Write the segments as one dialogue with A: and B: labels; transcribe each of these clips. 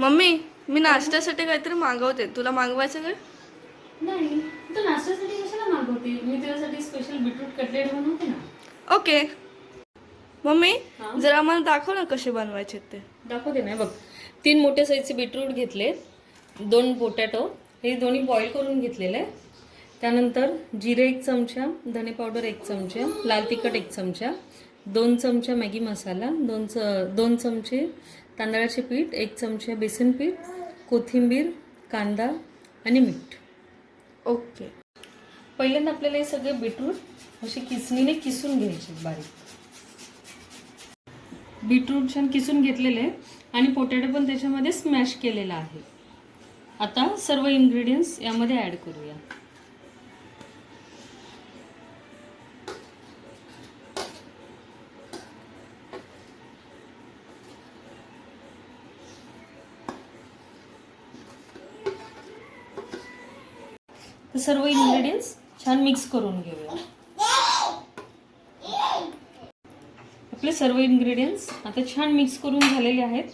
A: Mummy मी नाश्त्यासाठी काहीतरी मागवते. तुला मागवायचं काय?
B: नाही तू नाश्त्यासाठी कशाला मागवते? मी तुझ्यासाठी स्पेशल बीटरूट कटलेट बनवते ना.
A: ओके मम्मी
B: हा?
A: जरा आम्हाला दाखव ना कसे बनवायचे ते.
B: दाखवते ना बघ. तीन मोठे साईजचे बीटरूट घेतले दोन पोटॅटो हे दोन्ही बॉईल करून घेतलेले. आहे त्यानंतर जिरे एक चमचा धने पावडर एक चमचा लाल तिखट एक चमचा दोन चमचा मॅगी मसाला दोन च दोन चमचे तांदळाचे पीठ एक चमचा बेसन पीठ कोथिंबीर कांदा आणि मीठ.
A: ओके.
B: पहिल्यांदा आपल्याला हे सगळे बीटरूट असे किसणीने किसून घ्यायचे बारीक. बीटरूट छान किसून घेतलेले आहे आणि पोटॅटो पण त्याच्यामध्ये स्मॅश केलेला आहे. आता सर्व इन्ग्रेडियंट्स यामध्ये ॲड करूया. तर सर्व इन्ग्रेडियंट्स छान मिक्स करून घेऊया. आपले सर्व इन्ग्रेडियंट्स आता छान मिक्स करून झालेले आहेत.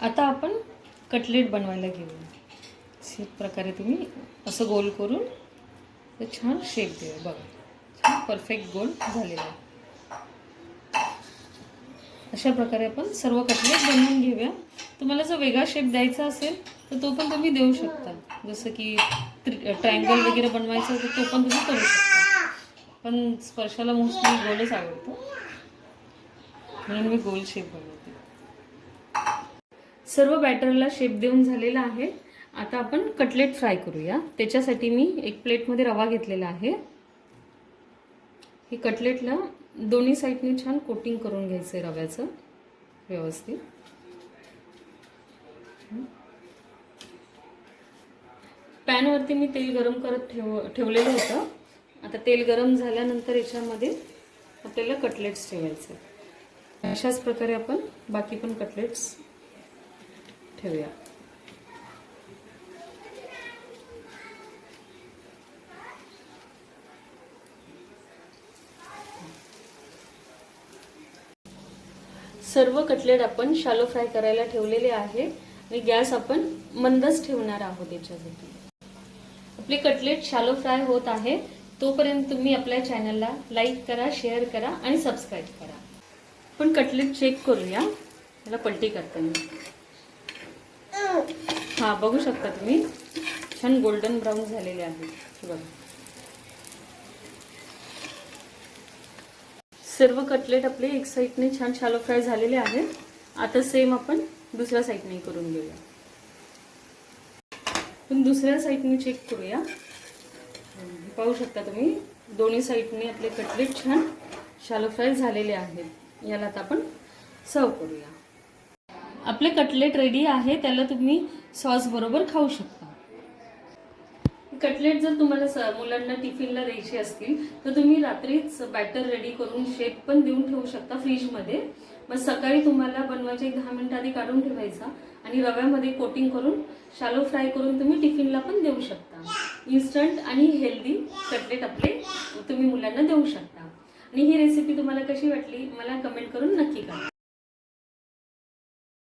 B: आता आपण कटलेट बनवायला घेऊया. अशा प्रकारे तुम्ही असं गोल करून छान शेप देऊ बघा छान परफेक्ट गोल झालेला आहे. अशा प्रकारे आपण सर्व कटलेट बनवून घेऊया. तुम्हाला जर वेगळा शेप द्यायचा असेल तर तो पण तुम्ही देऊ शकता. जसं की ट्रायंगल वगैरे बनवायचं असेल तो पण तुम्ही करू शकता. पण स्पर्शाला मोस्टली गोलच आवडतो. म्हणून मी गोल शेप बनवते. सर्व बॅटरला शेप देऊन झालेला आहे. आता आपण कटलेट फ्राय करूया. त्याच्यासाठी मी एक प्लेटमध्ये रवा घेतलेला आहे. हे कटलेटला दोन्ही साईडने छान कोटिंग करून घ्यायचं आहे रव्याचं. व्यवस्थित. पॅनवरती मी तेल गरम करत ठेव ठेवलेलं होतं. आता तेल गरम झाल्यानंतर याच्यामध्ये आपल्याला कटलेट्स ठेवायचे अशाच प्रकारे आपण बाकी पण कटलेट्स ठेवूया. सर्व कटलेट आपण शालो फ्राय करायला ठेवलेले आहे आणि गॅस आपण मंदच ठेवणार आहोत याच्यासाठी. आपले कटलेट शालो फ्राय होत आहे तोपर्यंत तुम्ही आपल्या चॅनलला लाईक करा शेअर करा आणि सबस्क्राईब करा. पण कटलेट चेक करूया. याला पलटी करताना. हा बघू शकता तुम्ही. छान गोल्डन ब्राऊन झालेले आहेत बघा. सर्व कटलेट आपले एक साईडने छान शालो फ्राय झालेले आहेत. आता सेम आपण दुसऱ्या साईडने करून घेऊया. पण दुसऱ्या साईडने चेक करूया. पाहू शकता तुम्ही दोन्ही साईडने आपले कटलेट छान शालो फ्राय झालेले आहेत. याला आता आपण सर्व करूया. आपले कटलेट रेडी आहे त्याला तुम्ही सॉस बरोबर खाऊ शकता. कटलेट जर तुम्हाला स- मुलांना टिफिनला द्यायचे असतील तर तुम्ही रात्रीच बॅटर रेडी करून शेप पण देऊन ठेवू शकता फ्रीजमध्ये मग सकाळी तुम्हाला बनवायचे एक दहा मिनिटं आधी काढून ठेवायचा आणि रव्यामध्ये कोटिंग करून शालो फ्राय करून तुम्ही टिफिनला पण देऊ शकता. इन्स्टंट आणि हेल्दी कटलेट आपले तुम्ही मुलांना देऊ शकता. आणि ही रेसिपी तुम्हाला कशी वाटली मला कमेंट करून नक्की करा